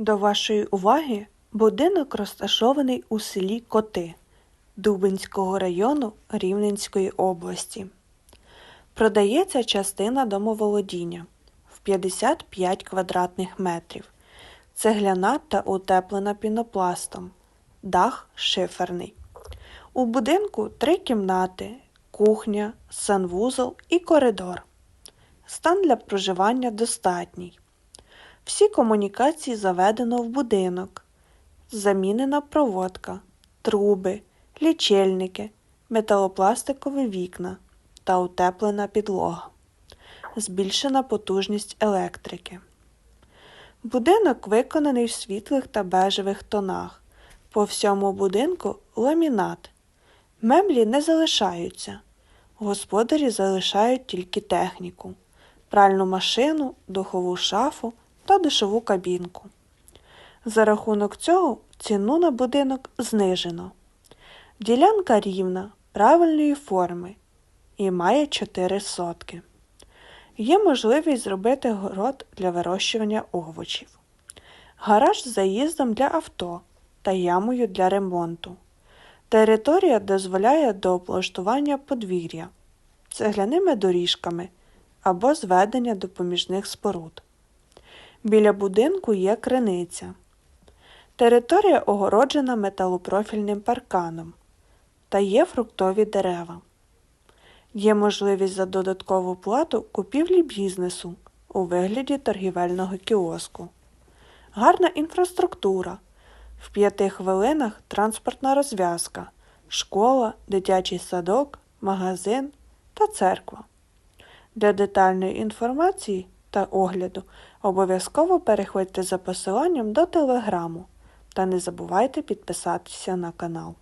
До вашої уваги будинок розташований у селі Коти Дубинського району Рівненської області. Продається частина домоволодіння в 55 квадратних метрів. Цегляна та утеплена пінопластом. Дах шиферний. У будинку три кімнати, кухня, санвузол і коридор. Стан для проживання достатній. Всі комунікації заведено в будинок. Замінена проводка, труби, лічильники, металопластикові вікна та утеплена підлога. Збільшена потужність електрики. Будинок виконаний в світлих та бежевих тонах. По всьому будинку ламінат. Меблі не залишаються. Господарі залишають тільки техніку, пральну машину, духову шафу та душову кабінку. За рахунок цього ціну на будинок знижено. Ділянка рівна, правильної форми і має 4 сотки. Є можливість зробити город для вирощування овочів, гараж з заїздом для авто та ямою для ремонту. Територія дозволяє до облаштування подвір'я, цегляними доріжками або зведення допоміжних споруд. Біля будинку є криниця. Територія огороджена металопрофільним парканом та є фруктові дерева. Є можливість за додаткову плату купівлі бізнесу у вигляді торгівельного кіоску. Гарна інфраструктура. В п'яти хвилинах транспортна розв'язка, школа, дитячий садок, магазин та церква. Для детальної інформації та огляду обов'язково переходьте за посиланням до телеграму та не забувайте підписатися на канал.